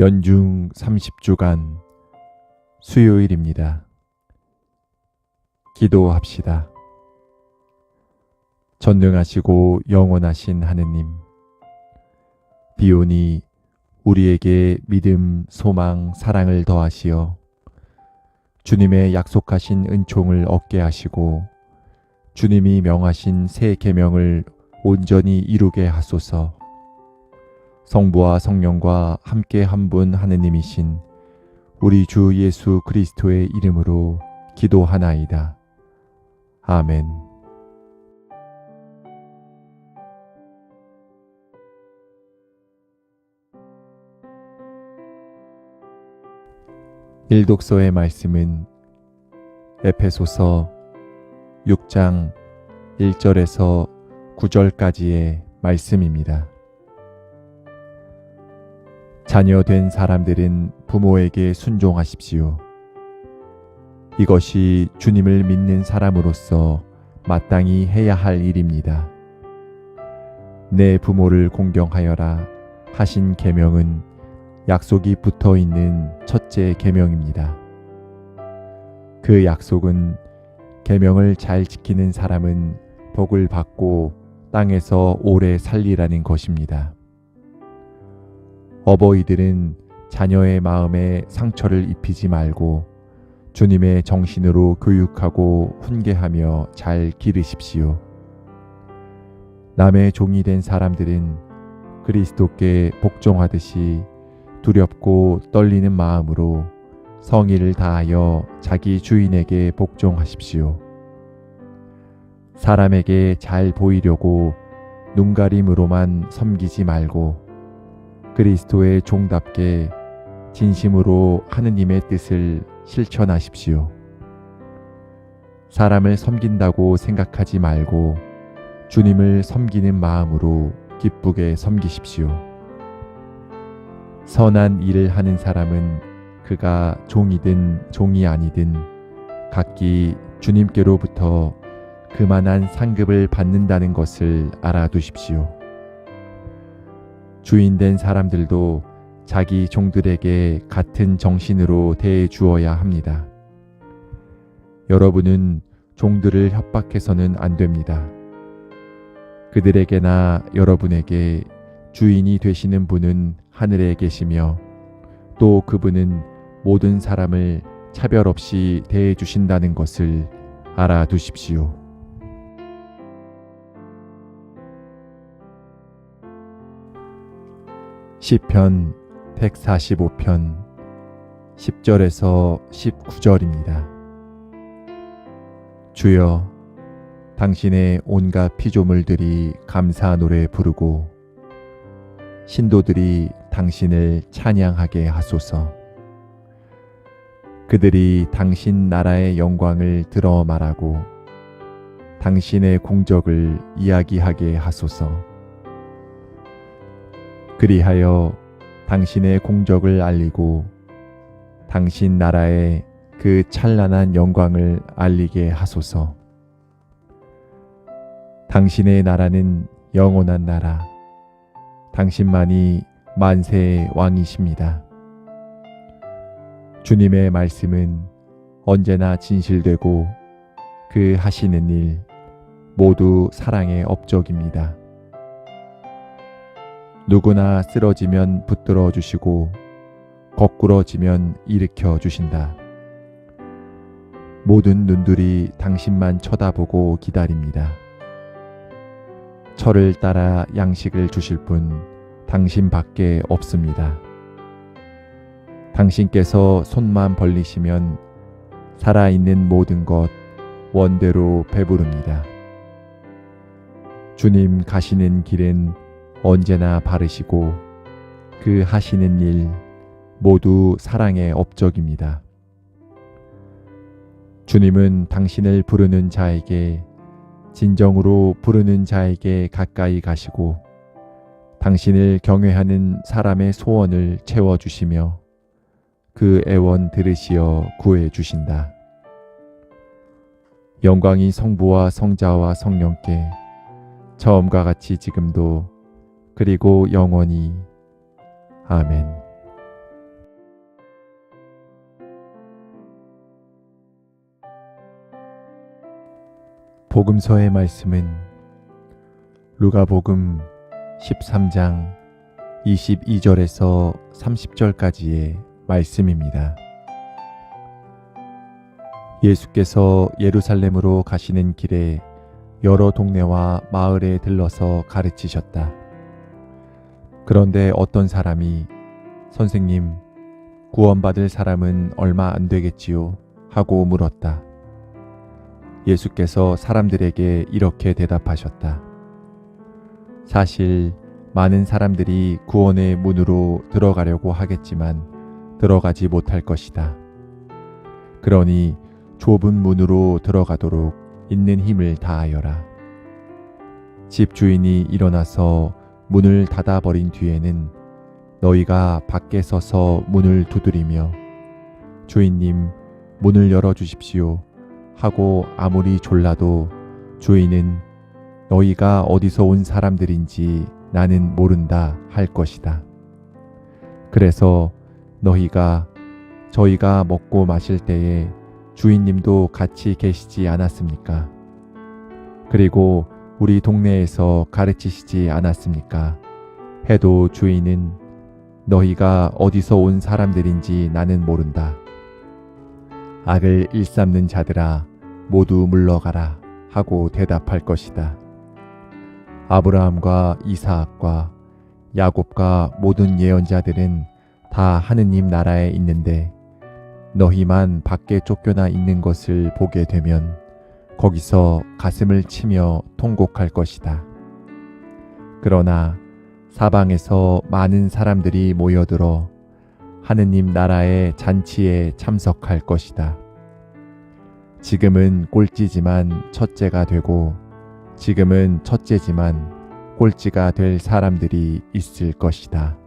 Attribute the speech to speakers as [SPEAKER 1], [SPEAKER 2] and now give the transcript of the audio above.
[SPEAKER 1] 연중 30주간 수요일입니다. 기도합시다. 전능하시고 영원하신 하느님, 비오니 우리에게 믿음, 소망, 사랑을 더하시어 주님의 약속하신 은총을 얻게 하시고 주님이 명하신 새 계명을 온전히 이루게 하소서. 성부와 성령과 함께 한 분 하느님이신 우리 주 예수 그리스도의 이름으로 기도하나이다. 아멘. 일독서의 말씀은 에페소서 6장 1절에서 9절까지의 말씀입니다. 자녀 된 사람들은 부모에게 순종하십시오. 이것이 주님을 믿는 사람으로서 마땅히 해야 할 일입니다. 내 부모를 공경하여라 하신 계명은 약속이 붙어 있는 첫째 계명입니다. 그 약속은 계명을 잘 지키는 사람은 복을 받고 땅에서 오래 살리라는 것입니다. 어버이들은 자녀의 마음에 상처를 입히지 말고 주님의 정신으로 교육하고 훈계하며 잘 기르십시오. 남의 종이 된 사람들은 그리스도께 복종하듯이 두렵고 떨리는 마음으로 성의를 다하여 자기 주인에게 복종하십시오. 사람에게 잘 보이려고 눈가림으로만 섬기지 말고 그리스도의 종답게 진심으로 하느님의 뜻을 실천하십시오. 사람을 섬긴다고 생각하지 말고 주님을 섬기는 마음으로 기쁘게 섬기십시오. 선한 일을 하는 사람은 그가 종이든 종이 아니든 각기 주님께로부터 그만한 상급을 받는다는 것을 알아두십시오. 주인된 사람들도 자기 종들에게 같은 정신으로 대해 주어야 합니다. 여러분은 종들을 협박해서는 안 됩니다. 그들에게나 여러분에게 주인이 되시는 분은 하늘에 계시며 또 그분은 모든 사람을 차별 없이 대해 주신다는 것을 알아두십시오. 시편 145편 10절에서 19절입니다. 주여 당신의 온갖 피조물들이 감사 노래 부르고 신도들이 당신을 찬양하게 하소서. 그들이 당신 나라의 영광을 들어 말하고 당신의 공적을 이야기하게 하소서. 그리하여 당신의 공적을 알리고 당신 나라의 그 찬란한 영광을 알리게 하소서. 당신의 나라는 영원한 나라, 당신만이 만세의 왕이십니다. 주님의 말씀은 언제나 진실되고 그 하시는 일 모두 사랑의 업적입니다. 누구나 쓰러지면 붙들어 주시고 거꾸러지면 일으켜 주신다. 모든 눈들이 당신만 쳐다보고 기다립니다. 철을 따라 양식을 주실 분 당신밖에 없습니다. 당신께서 손만 벌리시면 살아있는 모든 것 원대로 배부릅니다. 주님 가시는 길은 언제나 바르시고 그 하시는 일 모두 사랑의 업적입니다. 주님은 당신을 부르는 자에게 진정으로 부르는 자에게 가까이 가시고 당신을 경외하는 사람의 소원을 채워주시며 그 애원 들으시어 구해 주신다. 영광이 성부와 성자와 성령께 처음과 같이 지금도 그리고 영원히. 아멘. 복음서의 말씀은 루가복음 13장 22절에서 30절까지의 말씀입니다. 예수께서 예루살렘으로 가시는 길에 여러 동네와 마을에 들러서 가르치셨다. 그런데 어떤 사람이 선생님, 구원받을 사람은 얼마 안 되겠지요? 하고 물었다. 예수께서 사람들에게 이렇게 대답하셨다. 사실 많은 사람들이 구원의 문으로 들어가려고 하겠지만 들어가지 못할 것이다. 그러니 좁은 문으로 들어가도록 있는 힘을 다하여라. 집 주인이 일어나서 문을 닫아버린 뒤에는 너희가 밖에 서서 문을 두드리며 주인님 문을 열어 주십시오 하고 아무리 졸라도 주인은 너희가 어디서 온 사람들인지 나는 모른다 할 것이다. 그래서 너희가 저희가 먹고 마실 때에 주인님도 같이 계시지 않았습니까? 그리고 우리 동네에서 가르치시지 않았습니까? 해도 주인은 너희가 어디서 온 사람들인지 나는 모른다. 악을 일삼는 자들아 모두 물러가라 하고 대답할 것이다. 아브라함과 이사학과 야곱과 모든 예언자들은 다 하느님 나라에 있는데 너희만 밖에 쫓겨나 있는 것을 보게 되면 거기서 가슴을 치며 통곡할 것이다. 그러나 사방에서 많은 사람들이 모여들어 하느님 나라의 잔치에 참석할 것이다. 지금은 꼴찌지만 첫째가 되고 지금은 첫째지만 꼴찌가 될 사람들이 있을 것이다.